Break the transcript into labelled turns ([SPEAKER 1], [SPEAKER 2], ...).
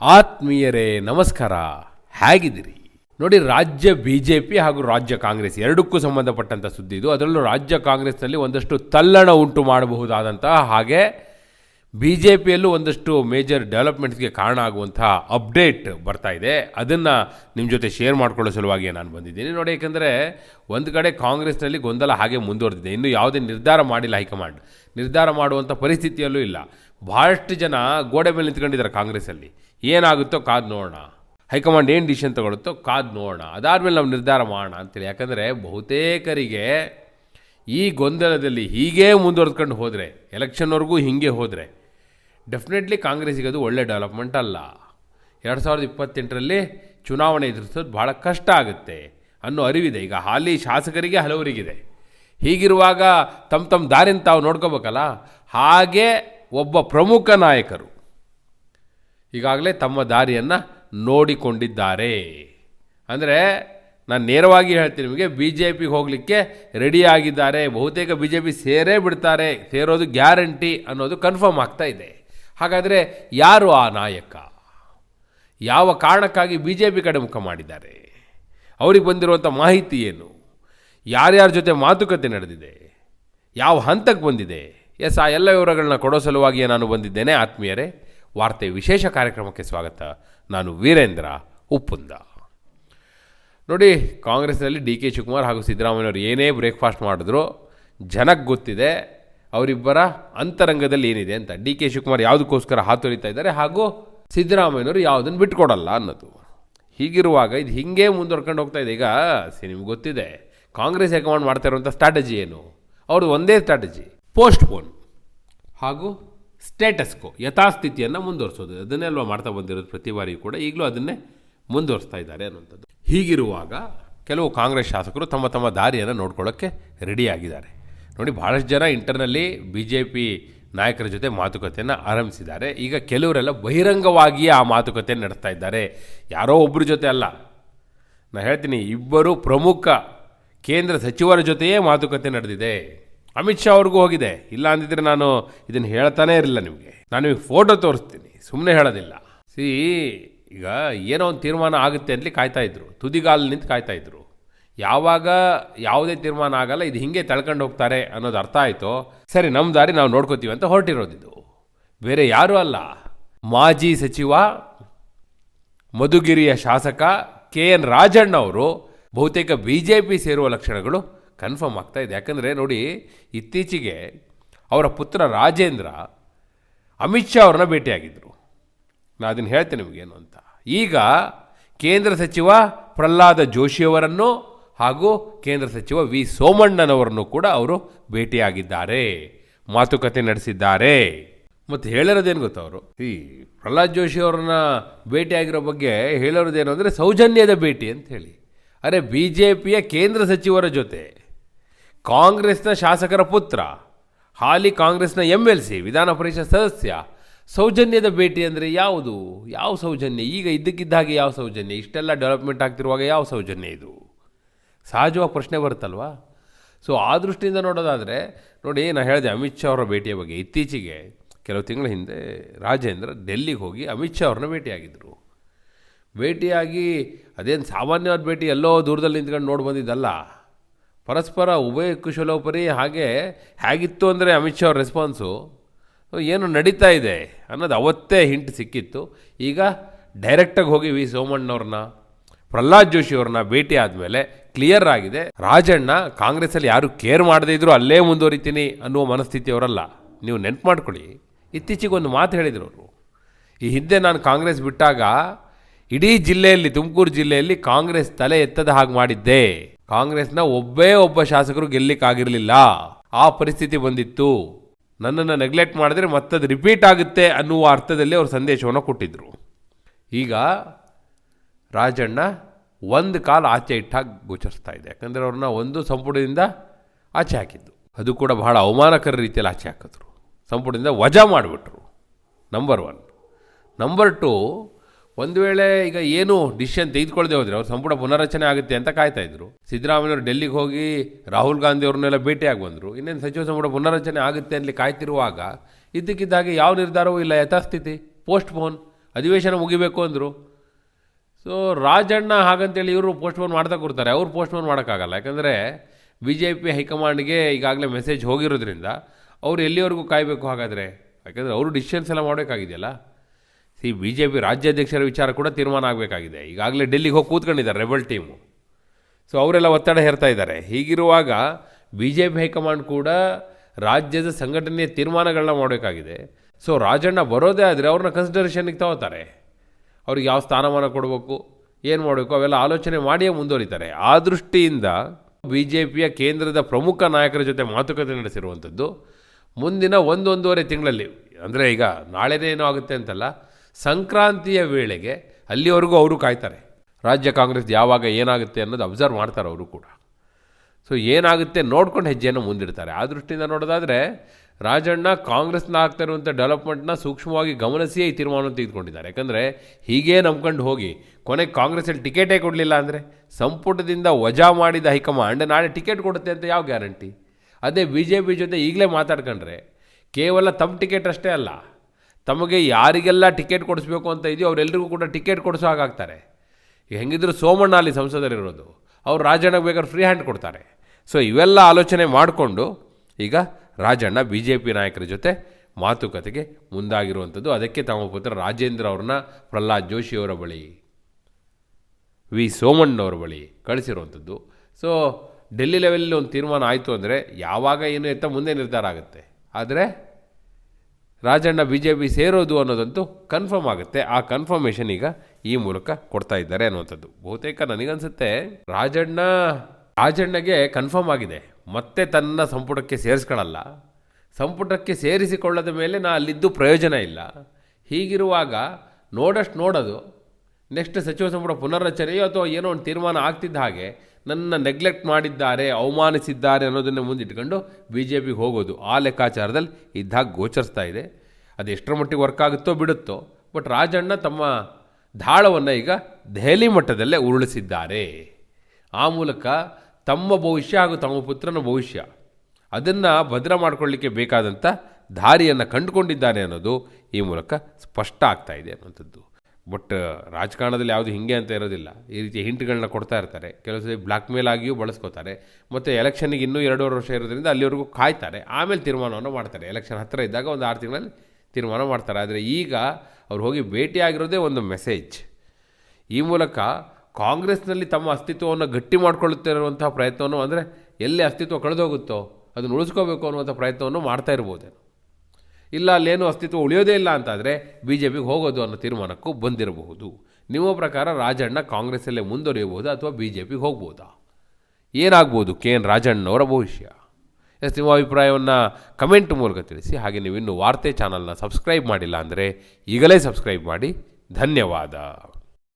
[SPEAKER 1] ಆತ್ಮೀಯರೇ, ನಮಸ್ಕಾರ. ಹೇಗಿದ್ದೀರಿ? ನೋಡಿ, ರಾಜ್ಯ ಬಿ ಜೆ ಪಿ ಹಾಗೂ ರಾಜ್ಯ ಕಾಂಗ್ರೆಸ್ ಎರಡಕ್ಕೂ ಸಂಬಂಧಪಟ್ಟಂಥ ಸುದ್ದಿ ಇದು. ಅದರಲ್ಲೂ ರಾಜ್ಯ ಕಾಂಗ್ರೆಸ್ನಲ್ಲಿ ಒಂದಷ್ಟು ತಲ್ಲಣ ಉಂಟು ಮಾಡಬಹುದಾದಂತಹ ಹಾಗೆ ಬಿ ಜೆ ಪಿಯಲ್ಲೂ ಒಂದಷ್ಟು ಮೇಜರ್ ಡೆವಲಪ್ಮೆಂಟ್ಸ್ಗೆ ಕಾರಣ ಆಗುವಂಥ ಅಪ್ಡೇಟ್ ಬರ್ತಾ ಇದೆ. ಅದನ್ನು ನಿಮ್ಮ ಜೊತೆ ಶೇರ್ ಮಾಡ್ಕೊಳ್ಳೋ ಸಲುವಾಗಿ ನಾನು ಬಂದಿದ್ದೀನಿ. ನೋಡಿ, ಏಕೆಂದರೆ ಒಂದು ಕಡೆ ಕಾಂಗ್ರೆಸ್ನಲ್ಲಿ ಗೊಂದಲ ಹಾಗೆ ಮುಂದುವರೆದಿದೆ. ಇನ್ನೂ ಯಾವುದೇ ನಿರ್ಧಾರ ಮಾಡಿಲ್ಲ ಹೈಕಮಾಂಡ್. ನಿರ್ಧಾರ ಮಾಡುವಂಥ ಪರಿಸ್ಥಿತಿಯಲ್ಲೂ ಇಲ್ಲ. ಭಾಳಷ್ಟು ಜನ ಗೋಡೆ ಮೇಲೆ ನಿಂತ್ಕೊಂಡಿದ್ದಾರೆ ಕಾಂಗ್ರೆಸ್ಸಲ್ಲಿ ಏನಾಗುತ್ತೋ ಕಾದು ನೋಡೋಣ. ಹೈಕಮಾಂಡ್ ಏನು ಡಿಸಿಷನ್ ತಗೊಳುತ್ತೋ ಕಾದು ನೋಡೋಣ. ಅದಾದಮೇಲೆ ನಾವು ನಿರ್ಧಾರ ಮಾಡೋಣ ಅಂತೇಳಿ. ಯಾಕಂದರೆ ಬಹುತೇಕರಿಗೆ ಈ ಗೊಂದಲದಲ್ಲಿ ಹೀಗೇ ಮುಂದುವರೆದ್ಕೊಂಡು ಹೋದರೆ, ಎಲೆಕ್ಷನ್ವರೆಗೂ ಹೀಗೆ ಹೋದರೆ ಡೆಫಿನೆಟ್ಲಿ ಕಾಂಗ್ರೆಸ್ಸಿಗೆ ಅದು ಒಳ್ಳೆ ಡೆವಲಪ್ಮೆಂಟ್ ಅಲ್ಲ. ಎರಡು ಸಾವಿರದ ಇಪ್ಪತ್ತೆಂಟರಲ್ಲಿ ಚುನಾವಣೆ ಎದುರಿಸೋದು ಭಾಳ ಕಷ್ಟ ಆಗುತ್ತೆ ಅನ್ನೋ ಅರಿವಿದೆ. ಈಗ ಹಾಲಿ ಶಾಸಕರಿಗೆ ಹಲವರಿಗಿದೆ. ಹೀಗಿರುವಾಗ ತಮ್ಮ ತಮ್ಮ ದಾರಿನ ತಾವು ನೋಡ್ಕೋಬೇಕಲ್ಲ? ಹಾಗೆ ಒಬ್ಬ ಪ್ರಮುಖ ನಾಯಕರು ಈಗಾಗಲೇ ತಮ್ಮ ದಾರಿಯನ್ನು ನೋಡಿಕೊಂಡಿದ್ದಾರೆ. ಅಂದರೆ ನಾನು ನೇರವಾಗಿ ಹೇಳ್ತೀನಿ ನಿಮಗೆ ಬಿ ಜೆ ಪಿಗೆ ಹೋಗಲಿಕ್ಕೆ ರೆಡಿಯಾಗಿದ್ದಾರೆ ಬಹುತೇಕ ಬಿ ಜೆ ಪಿ ಸೇರೇ ಬಿಡ್ತಾರೆ. ಸೇರೋದು ಗ್ಯಾರಂಟಿ ಅನ್ನೋದು ಕನ್ಫರ್ಮ್ ಆಗ್ತಾ ಇದೆ. ಹಾಗಾದರೆ ಯಾರು ಆ ನಾಯಕ? ಯಾವ ಕಾರಣಕ್ಕಾಗಿ ಬಿ ಜೆ ಪಿ ಕಡೆ ಮುಖ ಮಾಡಿದ್ದಾರೆ? ಅವ್ರಿಗೆ ಬಂದಿರುವಂಥ ಮಾಹಿತಿ ಏನು? ಯಾರ್ಯಾರ ಜೊತೆ ಮಾತುಕತೆ ನಡೆದಿದೆ? ಯಾವ ಹಂತಕ್ಕೆ ಬಂದಿದೆ? ಎಸ್, ಆ ಎಲ್ಲ ವಿವರಗಳನ್ನ ಕೊಡೋ ಸಲುವಾಗಿಯೇ ನಾನು ಬಂದಿದ್ದೇನೆ. ಆತ್ಮೀಯರೇ, ವಾರ್ತೆ ವಿಶೇಷ ಕಾರ್ಯಕ್ರಮಕ್ಕೆ ಸ್ವಾಗತ. ನಾನು ವೀರೇಂದ್ರ ಉಪ್ಪುಂದ. ನೋಡಿ, ಕಾಂಗ್ರೆಸ್ನಲ್ಲಿ ಡಿ ಕೆ ಶಿವಕುಮಾರ್ ಹಾಗೂ ಸಿದ್ದರಾಮಯ್ಯವರು ಏನೇ ಬ್ರೇಕ್ಫಾಸ್ಟ್ ಮಾಡಿದ್ರು, ಜನಕ್ಕೆ ಗೊತ್ತಿದೆ. ಅವರಿಬ್ಬರ ಅಂತರಂಗದಲ್ಲಿ ಏನಿದೆ ಅಂತ ಡಿ ಕೆ ಶಿವಕುಮಾರ್ ಯಾವುದಕ್ಕೋಸ್ಕರ ಹಾತೊರಿತಾ ಇದ್ದಾರೆ ಹಾಗೂ ಸಿದ್ದರಾಮಯ್ಯನವರು ಯಾವುದನ್ನು ಬಿಟ್ಕೊಡಲ್ಲ ಅನ್ನೋದು. ಹೀಗಿರುವಾಗ ಇದು ಹಿಂಗೆ ಮುಂದುವರ್ಕೊಂಡು ಹೋಗ್ತಾ ಇದೆ. ಈಗ ಸಿ, ನಿಮ್ಗೆ ಗೊತ್ತಿದೆ, ಕಾಂಗ್ರೆಸ್ ಹೈಕಮಾಂಡ್ ಮಾಡ್ತಾ ಇರುವಂಥ ಸ್ಟ್ರಾಟಜಿ ಏನು? ಅವ್ರದ್ದು ಒಂದೇ ಸ್ಟ್ರಾಟಜಿ ಪೋಸ್ಟ್ಪೋನ್ ಹಾಗೂ ಸ್ಟೇಟಸ್ಕೋ ಯಥಾಸ್ಥಿತಿಯನ್ನು ಮುಂದುವರಿಸೋದು. ಅದನ್ನೇ ಅಲ್ವಾ ಮಾಡ್ತಾ ಬಂದಿರೋದು ಪ್ರತಿ ಬಾರಿಯೂ ಕೂಡ, ಈಗಲೂ ಅದನ್ನೇ ಮುಂದುವರಿಸ್ತಾ ಇದ್ದಾರೆ ಅನ್ನೋಂಥದ್ದು ಹೀಗಿರುವಾಗ ಕೆಲವು ಕಾಂಗ್ರೆಸ್ ಶಾಸಕರು ತಮ್ಮ ತಮ್ಮ ದಾರಿಯನ್ನು ನೋಡ್ಕೊಳ್ಳೋಕ್ಕೆ ರೆಡಿಯಾಗಿದ್ದಾರೆ ನೋಡಿ ಭಾಳಷ್ಟು ಜನ ಇಂಟರ್ನಲ್ಲಿ ಬಿ ಜೆ ಪಿ ನಾಯಕರ ಜೊತೆ ಮಾತುಕತೆಯನ್ನು ಆರಂಭಿಸಿದ್ದಾರೆ. ಈಗ ಕೆಲವರೆಲ್ಲ ಬಹಿರಂಗವಾಗಿಯೇ ಆ ಮಾತುಕತೆ ನಡೆಸ್ತಾ ಇದ್ದಾರೆ. ಯಾರೋ ಒಬ್ಬರ ಜೊತೆ ಅಲ್ಲ. ನಾನು ಹೇಳ್ತೀನಿ, ಇಬ್ಬರು ಪ್ರಮುಖ ಕೇಂದ್ರ ಸಚಿವರ ಜೊತೆಯೇ ಮಾತುಕತೆ ನಡೆದಿದೆ. ಅಮಿತ್ ಶಾ ಅವ್ರಿಗೂ ಹೋಗಿದೆ. ಇಲ್ಲ ಅಂದಿದ್ರೆ ನಾನು ಇದನ್ನು ಹೇಳ್ತಾನೇ ಇರಲಿಲ್ಲ ನಿಮಗೆ. ನಾನು ನಿಮಗೆ ಫೋಟೋ ತೋರಿಸ್ತೀನಿ. ಸುಮ್ಮನೆ ಹೇಳೋದಿಲ್ಲ. ಸಿ, ಈಗ ಏನೋ ಒಂದು ತೀರ್ಮಾನ ಆಗುತ್ತೆ ಅಂತಲಿ ಕಾಯ್ತಾ ಇದ್ರು. ತುದಿಗಾಲ್ ನಿಂತು ಕಾಯ್ತಾ ಇದ್ರು. ಯಾವಾಗ ಯಾವುದೇ ತೀರ್ಮಾನ ಆಗಲ್ಲ, ಇದು ಹಿಂಗೆ ತಳ್ಕೊಂಡು ಹೋಗ್ತಾರೆ ಅನ್ನೋದು ಅರ್ಥ ಆಯಿತು? ಸರಿ ನಮ್ಮ ದಾರಿ ನಾವು ನೋಡ್ಕೋತೀವಿ ಅಂತ ಹೊರಟಿರೋದಿದ್ದು ಬೇರೆ ಯಾರೂ ಅಲ್ಲ. ಮಾಜಿ ಸಚಿವ, ಮಧುಗಿರಿಯ ಶಾಸಕ ಕೆ ಎನ್ ರಾಜಣ್ಣ ಅವರು ಬಹುತೇಕ ಬಿ ಜೆ ಪಿ ಸೇರುವ ಲಕ್ಷಣಗಳು ಕನ್ಫರ್ಮ್ ಆಗ್ತಾ ಇದೆ. ಯಾಕಂದರೆ ನೋಡಿ, ಇತ್ತೀಚೆಗೆ ಅವರ ಪುತ್ರ ರಾಜೇಂದ್ರ ಅಮಿತ್ ಶಾ ಅವ್ರನ್ನ ಭೇಟಿಯಾಗಿದ್ದರು ನಾನು ಅದನ್ನು ಹೇಳ್ತೇನೆ ನಿಮಗೇನು ಅಂತ. ಈಗ ಕೇಂದ್ರ ಸಚಿವ ಪ್ರಹ್ಲಾದ ಜೋಶಿಯವರನ್ನು ಹಾಗೂ ಕೇಂದ್ರ ಸಚಿವ ವಿ ಸೋಮಣ್ಣನವರನ್ನು ಕೂಡ ಅವರು ಭೇಟಿಯಾಗಿದ್ದಾರೆ. ಮಾತುಕತೆ ನಡೆಸಿದ್ದಾರೆ. ಮತ್ತು ಹೇಳಿರೋದೇನು ಗೊತ್ತಾ ಅವರು? ಈ ಪ್ರಹ್ಲಾದ್ ಜೋಶಿ ಅವ್ರನ್ನ ಭೇಟಿಯಾಗಿರೋ ಬಗ್ಗೆ ಹೇಳಿರೋದೇನು ಅಂದರೆ ಸೌಜನ್ಯದ ಭೇಟಿ ಅಂತ ಹೇಳಿ. ಅರೆ ಬಿ ಜೆ ಪಿಯ ಕೇಂದ್ರ ಸಚಿವರ ಜೊತೆ, ಕಾಂಗ್ರೆಸ್ನ ಶಾಸಕರ ಪುತ್ರ, ಹಾಲಿ ಕಾಂಗ್ರೆಸ್ನ ಎಂ ಎಲ್ ಸಿ ವಿಧಾನ ಪರಿಷತ್ ಸದಸ್ಯ, ಸೌಜನ್ಯದ ಭೇಟಿ ಅಂದರೆ ಯಾವುದು? ಯಾವ ಸೌಜನ್ಯ? ಈಗ ಇದ್ದಕ್ಕಿದ್ದ ಹಾಗೆ ಯಾವ ಸೌಜನ್ಯ? ಇಷ್ಟೆಲ್ಲ ಡೆವಲಪ್ಮೆಂಟ್ ಆಗ್ತಿರುವಾಗ ಯಾವ ಸೌಜನ್ಯ ಇದು? ಸಹಜವಾಗಿ ಪ್ರಶ್ನೆ ಬರುತ್ತಲ್ವಾ? ಸೊ ಆ ದೃಷ್ಟಿಯಿಂದ ನೋಡೋದಾದರೆ, ನೋಡಿ ನಾನು ಹೇಳಿದೆ ಅಮಿತ್ ಶಾ ಅವರ ಭೇಟಿಯ ಬಗ್ಗೆ. ಇತ್ತೀಚೆಗೆ, ಕೆಲವು ತಿಂಗಳ ಹಿಂದೆ ರಾಜೇಂದ್ರ ಡೆಲ್ಲಿಗೆ ಹೋಗಿ ಅಮಿತ್ ಶಾ ಅವ್ರನ್ನ ಭೇಟಿಯಾಗಿದ್ದರು ಭೇಟಿಯಾಗಿ ಅದೇನು ಸಾಮಾನ್ಯವಾದ ಭೇಟಿ ಎಲ್ಲೋ ದೂರದಲ್ಲಿ ನಿಂತ್ಕೊಂಡು ನೋಡಿ ಬಂದಿದ್ದಲ್ಲ. ಪರಸ್ಪರ ಉಭಯ ಕುಶಲೋಪರಿ ಹಾಗೆ ಹೇಗಿತ್ತು ಅಂದರೆ ಅಮಿತ್ ಶಾ ಅವ್ರ ರೆಸ್ಪಾನ್ಸು ಏನು ನಡೀತಾ ಇದೆ ಅನ್ನೋದು ಅವತ್ತೇ ಹಿಂಟ್ ಸಿಕ್ಕಿತ್ತು. ಈಗ ಡೈರೆಕ್ಟಾಗಿ ಹೋಗಿ ವಿ ಸೋಮಣ್ಣವ್ರನ್ನ, ಪ್ರಹ್ಲಾದ್ ಜೋಶಿಯವ್ರನ್ನ ಭೇಟಿ ಆದಮೇಲೆ ಕ್ಲಿಯರ್ ಆಗಿದೆ. ರಾಜಣ್ಣ ಕಾಂಗ್ರೆಸ್ಸಲ್ಲಿ ಯಾರು ಕೇರ್ ಮಾಡದೇ ಇದ್ರು ಅಲ್ಲೇ ಮುಂದುವರಿತೀನಿ ಅನ್ನುವ ಮನಸ್ಥಿತಿ ಅವರಲ್ಲ. ನೀವು ನೆನ್ಪು ಮಾಡ್ಕೊಳ್ಳಿ. ಇತ್ತೀಚೆಗೆ ಒಂದು ಮಾತು ಹೇಳಿದರು ಅವರು. ಈ ಹಿಂದೆ ನಾನು ಕಾಂಗ್ರೆಸ್ ಬಿಟ್ಟಾಗ ಇಡೀ ಜಿಲ್ಲೆಯಲ್ಲಿ, ತುಮಕೂರು ಜಿಲ್ಲೆಯಲ್ಲಿ ಕಾಂಗ್ರೆಸ್ ತಲೆ ಎತ್ತದ ಹಾಗೆ ಮಾಡಿದ್ದೆ. ಕಾಂಗ್ರೆಸ್ನ ಒಬ್ಬೇ ಒಬ್ಬ ಶಾಸಕರು ಗೆಲ್ಲಿಕ್ಕಾಗಿರಲಿಲ್ಲ. ಆ ಪರಿಸ್ಥಿತಿ ಬಂದಿತ್ತು. ನನ್ನನ್ನು ನೆಗ್ಲೆಕ್ಟ್ ಮಾಡಿದ್ರೆ ಮತ್ತದು ರಿಪೀಟ್ ಆಗುತ್ತೆ ಅನ್ನುವ ಅರ್ಥದಲ್ಲಿ ಅವರು ಸಂದೇಶವನ್ನು ಕೊಟ್ಟಿದ್ದರು ಈಗ ರಾಜಣ್ಣ ಒಂದು ಕಾಲು ಆಚೆ ಇಟ್ಟಾಗ ಗೋಚರಿಸ್ತಾ ಇದೆ. ಯಾಕಂದರೆ ಅವ್ರನ್ನ ಒಂದು ಸಂಪುಟದಿಂದ ಆಚೆ ಹಾಕಿದ್ದು. ಅದು ಕೂಡ ಬಹಳ ಅವಮಾನಕರ ರೀತಿಯಲ್ಲಿ ಆಚೆ ಹಾಕಿದ್ರು. ಸಂಪುಟದಿಂದ ವಜಾ ಮಾಡಿಬಿಟ್ರು. ನಂಬರ್ ಒನ್ ನಂಬರ್ ಟು ಒಂದು ವೇಳೆ ಈಗ ಏನು ಡಿಸಿಷನ್ ತೆಗೆದುಕೊಳ್ಳದೆ ಹೋದರೆ ಅವ್ರು ಸಂಪುಟ ಪುನರಚನೆ ಆಗುತ್ತೆ ಅಂತ ಕಾಯ್ತಾ ಇದ್ರು. ಸಿದ್ದರಾಮಯ್ಯವರು ಡೆಲ್ಲಿಗೆ ಹೋಗಿ ರಾಹುಲ್ ಗಾಂಧಿ ಅವ್ರನ್ನೆಲ್ಲ ಭೇಟಿಯಾಗಿ ಬಂದರು. ಇನ್ನೇನು ಸಚಿವ ಸಂಪುಟ ಪುನರಚನೆ ಆಗುತ್ತೆ ಅಲ್ಲಿ ಕಾಯ್ತಿರುವಾಗ ಇದ್ದಕ್ಕಿದ್ದಾಗೆ ಯಾವ ನಿರ್ಧಾರವೂ ಇಲ್ಲ, ಯಥಾಸ್ಥಿತಿ. ಪೋಸ್ಟ್ ಪೋನ್ ಅಧಿವೇಶನ ಮುಗಿಬೇಕು ಅಂದರು. ಸೊ ರಾಜಣ್ಣ ಹಾಗಂತೇಳಿ ಇವರು ಪೋಸ್ಟ್ಪೋನ್ ಮಾಡ್ತಾ ಕೊಡ್ತಾರೆ ಅವ್ರು ಪೋಸ್ಟ್ಪೋನ್ ಮಾಡೋಕ್ಕಾಗಲ್ಲ. ಯಾಕಂದರೆ ಬಿ ಜೆ ಪಿ ಹೈಕಮಾಂಡ್ಗೆ ಈಗಾಗಲೇ ಮೆಸೇಜ್ ಹೋಗಿರೋದ್ರಿಂದ ಅವ್ರು ಎಲ್ಲಿವರೆಗೂ ಕಾಯಬೇಕು ಹಾಗಾದರೆ? ಯಾಕಂದರೆ ಅವರು ಡಿಸಿಷನ್ಸ್ ಎಲ್ಲ ಮಾಡಬೇಕಾಗಿದೆಯಲ್ಲ. ಸಿ ಬಿ ಜೆ ಪಿ ರಾಜ್ಯಾಧ್ಯಕ್ಷರ ವಿಚಾರ ಕೂಡ ತೀರ್ಮಾನ ಆಗಬೇಕಾಗಿದೆ. ಈಗಾಗಲೇ ಡೆಲ್ಲಿಗೆ ಹೋಗಿ ಕೂತ್ಕೊಂಡಿದ್ದಾರೆ ರೆಬಲ್ ಟೀಮು ಸೊ ಅವರೆಲ್ಲ ಒತ್ತಡ ಹೇರ್ತಾ ಇದ್ದಾರೆ. ಹೀಗಿರುವಾಗ ಬಿ ಜೆ ಪಿ ಹೈಕಮಾಂಡ್ ಕೂಡ ರಾಜ್ಯದ ಸಂಘಟನೆಯ ತೀರ್ಮಾನಗಳನ್ನ ಮಾಡಬೇಕಾಗಿದೆ. ಸೊ ರಾಜಣ್ಣ ಬರೋದೇ ಆದರೆ ಅವ್ರನ್ನ ಕನ್ಸಿಡರೇಷನ್ಗೆ ತಗೋತಾರೆ. ಅವ್ರಿಗೆ ಯಾವ ಸ್ಥಾನಮಾನ ಕೊಡಬೇಕು, ಏನು ಮಾಡಬೇಕು, ಅವೆಲ್ಲ ಆಲೋಚನೆ ಮಾಡಿಯೇ ಮುಂದುವರಿತಾರೆ. ಆ ದೃಷ್ಟಿಯಿಂದ ಬಿ ಜೆ ಪಿಯ ಕೇಂದ್ರದ ಪ್ರಮುಖ ನಾಯಕರ ಜೊತೆ ಮಾತುಕತೆ ನಡೆಸಿರುವಂಥದ್ದು, ಮುಂದಿನ ಒಂದೊಂದೂವರೆ ತಿಂಗಳಲ್ಲಿ, ಅಂದರೆ ಈಗ ನಾಳೆನೇ ಏನೋ ಆಗುತ್ತೆ ಅಂತಲ್ಲ, ಸಂಕ್ರಾಂತಿಯ ವೇಳೆಗೆ ಅಲ್ಲಿವರೆಗೂ ಅವರು ಕಾಯ್ತಾರೆ. ರಾಜ್ಯ ಕಾಂಗ್ರೆಸ್ ಯಾವಾಗ ಏನಾಗುತ್ತೆ ಅನ್ನೋದು ಅಬ್ಸರ್ವ್ ಮಾಡ್ತಾರೆ ಅವರು ಕೂಡ. ಸೊ ಏನಾಗುತ್ತೆ ನೋಡ್ಕೊಂಡು ಹೆಜ್ಜೆಯನ್ನು ಮುಂದಿಡ್ತಾರೆ. ಆ ದೃಷ್ಟಿಯಿಂದ ನೋಡೋದಾದರೆ ರಾಜಣ್ಣ ಕಾಂಗ್ರೆಸ್ನ ಆಗ್ತಾ ಇರುವಂಥ ಡೆವಲಪ್ಮೆಂಟ್ನ ಸೂಕ್ಷ್ಮವಾಗಿ ಗಮನಿಸಿಯೇ ಈ ತೀರ್ಮಾನವನ್ನು ತೆಗೆದುಕೊಂಡಿದ್ದಾರೆ ಯಾಕಂದರೆ ಹೀಗೇ ನಂಬ್ಕೊಂಡು ಹೋಗಿ ಕೊನೆಗೆ ಕಾಂಗ್ರೆಸ್ಸಲ್ಲಿ ಟಿಕೆಟೇ ಕೊಡಲಿಲ್ಲ ಅಂದರೆ ಸಂಪುಟದಿಂದ ವಜಾ ಮಾಡಿದ ಹೈಕಮಾಂಡ್ ನಾಳೆ ಟಿಕೆಟ್ ಕೊಡುತ್ತೆ ಅಂತ ಯಾವ ಗ್ಯಾರಂಟಿ? ಅದೇ ಬಿ ಜೆ ಪಿ ಜೊತೆ ಈಗಲೇ ಮಾತಾಡ್ಕೊಂಡ್ರೆ ಕೇವಲ ತಮ್ಮ ಟಿಕೆಟ್ ಅಷ್ಟೇ ಅಲ್ಲ, ತಮಗೆ ಯಾರಿಗೆಲ್ಲ ಟಿಕೆಟ್ ಕೊಡಿಸ್ಬೇಕು ಅಂತ ಇದೆಯೋ ಅವರೆಲ್ಲರಿಗೂ ಕೂಡ ಟಿಕೆಟ್ ಕೊಡಿಸೋ ಹಾಗಾಗ್ತಾರೆ ಈಗ ಹೆಂಗಿದ್ರು ಸೋಮಣ್ಣ ಅಲ್ಲಿ ಸಂಸದರಿರೋದು, ಅವ್ರು ರಾಜಣ್ಣಗೆ ಬೇಕಾದ್ರೆ ಫ್ರೀ ಹ್ಯಾಂಡ್ ಕೊಡ್ತಾರೆ. ಸೊ ಇವೆಲ್ಲ ಆಲೋಚನೆ ಮಾಡಿಕೊಂಡು ಈಗ ರಾಜಣ್ಣ ಬಿ ಜೆ ಪಿ ನಾಯಕರ ಜೊತೆ ಮಾತುಕತೆಗೆ ಮುಂದಾಗಿರುವಂಥದ್ದು. ಅದಕ್ಕೆ ತಮ್ಮ ಪುತ್ರ ರಾಜೇಂದ್ರ ಅವ್ರನ್ನ ಪ್ರಹ್ಲಾದ್ ಜೋಶಿಯವರ ಬಳಿ, ವಿ. ಸೋಮಣ್ಣವ್ರ ಬಳಿ ಕಳಿಸಿರುವಂಥದ್ದು. ಸೊ ಡೆಲ್ಲಿ ಲೆವೆಲಲ್ಲಿ ಒಂದು ತೀರ್ಮಾನ ಆಯಿತು ಅಂದರೆ ಯಾವಾಗ ಏನು ಎತ್ತ ಮುಂದೆ ನಿರ್ಧಾರ ಆಗುತ್ತೆ? ಆದರೆ ರಾಜಣ್ಣ ಬಿ ಜೆ ಪಿ ಸೇರೋದು ಅನ್ನೋದಂತೂ ಕನ್ಫರ್ಮ್ ಆಗುತ್ತೆ. ಆ ಕನ್ಫರ್ಮೇಷನ್ ಈಗ ಈ ಮೂಲಕ ಕೊಡ್ತಾ ಇದ್ದಾರೆ ಅನ್ನುವಂಥದ್ದು. ಬಹುತೇಕ ನನಗನ್ಸುತ್ತೆ ರಾಜಣ್ಣ, ರಾಜಣ್ಣಗೆ ಕನ್ಫರ್ಮ್ ಆಗಿದೆ. ಮತ್ತೆ ತನ್ನ ಸಂಪುಟಕ್ಕೆ ಸೇರಿಸ್ಕೊಳ್ಳಲ್ಲ. ಸಂಪುಟಕ್ಕೆ ಸೇರಿಸಿಕೊಳ್ಳದ ಮೇಲೆ ನಾ ಅಲ್ಲಿದ್ದು ಪ್ರಯೋಜನ ಇಲ್ಲ. ಹೀಗಿರುವಾಗ ನೋಡಷ್ಟು ನೋಡೋದು. ನೆಕ್ಸ್ಟ್ ಸಚಿವ ಸಂಪುಟ ಪುನರ್ರಚನೆಯೋ ಅಥವಾ ಏನೋ ಒಂದು ತೀರ್ಮಾನ ಆಗ್ತಿದ್ದ ಹಾಗೆ ನನ್ನ ನೆಗ್ಲೆಕ್ಟ್ ಮಾಡಿದ್ದಾರೆ, ಅವಮಾನಿಸಿದ್ದಾರೆ ಅನ್ನೋದನ್ನು ಮುಂದಿಟ್ಕೊಂಡು ಬಿ ಜೆ ಪಿಗೆ ಹೋಗೋದು. ಆ ಲೆಕ್ಕಾಚಾರದಲ್ಲಿ ಇದ್ದಾಗ ಗೋಚರಿಸ್ತಾ ಇದೆ. ಅದು ಎಷ್ಟರ ಮಟ್ಟಿಗೆ ವರ್ಕ್ ಆಗುತ್ತೋ ಬಿಡುತ್ತೋ ಬಟ್ ರಾಜಣ್ಣ ತಮ್ಮ ದಾಳವನ್ನು ಈಗ ದೆಹಲಿ ಮಟ್ಟದಲ್ಲೇ ಉರುಳಿಸಿದ್ದಾರೆ. ಆ ಮೂಲಕ ತಮ್ಮ ಭವಿಷ್ಯ ಹಾಗೂ ತಮ್ಮ ಪುತ್ರನ ಭವಿಷ್ಯ. ಅದನ್ನು ಭದ್ರ ಮಾಡಿಕೊಳ್ಳಿಕ್ಕೆ ಬೇಕಾದಂಥ ದಾರಿಯನ್ನು ಕಂಡುಕೊಂಡಿದ್ದಾರೆ ಅನ್ನೋದು ಈ ಮೂಲಕ ಸ್ಪಷ್ಟ ಆಗ್ತಾ ಇದೆ ಅನ್ನೋಂಥದ್ದು ಬಟ್ ರಾಜಕಾರಣದಲ್ಲಿ ಯಾವುದು ಹಿಂಗೆ ಅಂತ ಇರೋದಿಲ್ಲ. ಈ ರೀತಿ ಹಿಂಟ್ಗಳನ್ನ ಕೊಡ್ತಾ ಇರ್ತಾರೆ. ಕೆಲವು ಸರಿ ಬ್ಲ್ಯಾಕ್ ಮೇಲ್ ಆಗಿಯೂ ಬಳಸ್ಕೋತಾರೆ. ಮತ್ತು ಎಲೆಕ್ಷನ್ಗೆ ಇನ್ನೂ ಎರಡೂವರೆ ವರ್ಷ ಇರೋದ್ರಿಂದ ಅಲ್ಲಿವರೆಗೂ ಕಾಯ್ತಾರೆ. ಆಮೇಲೆ ತೀರ್ಮಾನವನ್ನು ಮಾಡ್ತಾರೆ. ಎಲೆಕ್ಷನ್ ಹತ್ತಿರ ಇದ್ದಾಗ ಒಂದು ಆರು ತಿಂಗಳಲ್ಲಿ ತೀರ್ಮಾನ ಮಾಡ್ತಾರೆ. ಆದರೆ ಈಗ ಅವ್ರು ಹೋಗಿ ಭೇಟಿಯಾಗಿರೋದೇ ಒಂದು ಮೆಸೇಜ್. ಈ ಮೂಲಕ ಕಾಂಗ್ರೆಸ್ನಲ್ಲಿ ತಮ್ಮ ಅಸ್ತಿತ್ವವನ್ನು ಗಟ್ಟಿ ಮಾಡ್ಕೊಳ್ಳುತ್ತಿರುವಂಥ ಪ್ರಯತ್ನವನ್ನು ಅಂದರೆ ಎಲ್ಲಿ ಅಸ್ತಿತ್ವ ಕಳೆದೋಗುತ್ತೋ ಅದನ್ನು ಉಳಿಸ್ಕೋಬೇಕು ಅನ್ನುವಂಥ ಪ್ರಯತ್ನವನ್ನು ಮಾಡ್ತಾ ಇರ್ಬೋದೇನು. ಇಲ್ಲ ಅಲ್ಲೇನು ಅಸ್ತಿತ್ವ ಉಳಿಯೋದೇ ಇಲ್ಲ ಅಂತಾದರೆ ಬಿ ಜೆ ಪಿಗೆ ಹೋಗೋದು ಅನ್ನೋ ತೀರ್ಮಾನಕ್ಕೂ ಬಂದಿರಬಹುದು. ನಿಮ್ಮ ಪ್ರಕಾರ ರಾಜಣ್ಣ ಕಾಂಗ್ರೆಸ್ಸಲ್ಲೇ ಮುಂದುವರಿಯಬಹುದಾ ಅಥವಾ ಬಿ ಜೆ ಪಿಗೆ ಹೋಗ್ಬೋದಾ? ಏನಾಗ್ಬೋದು ಕೆ ಎನ್ ರಾಜಣ್ಣವರ ಭವಿಷ್ಯ? ಎಸ್, ನಿಮ್ಮ ಅಭಿಪ್ರಾಯವನ್ನು ಕಮೆಂಟ್ ಮೂಲಕ ತಿಳಿಸಿ. ಹಾಗೆ ನೀವು ಇನ್ನೂ ವಾರ್ತೆ ಚಾನಲ್ನ ಸಬ್ಸ್ಕ್ರೈಬ್ ಮಾಡಿಲ್ಲ ಅಂದರೆ ಈಗಲೇ ಸಬ್ಸ್ಕ್ರೈಬ್ ಮಾಡಿ. ಧನ್ಯವಾದ.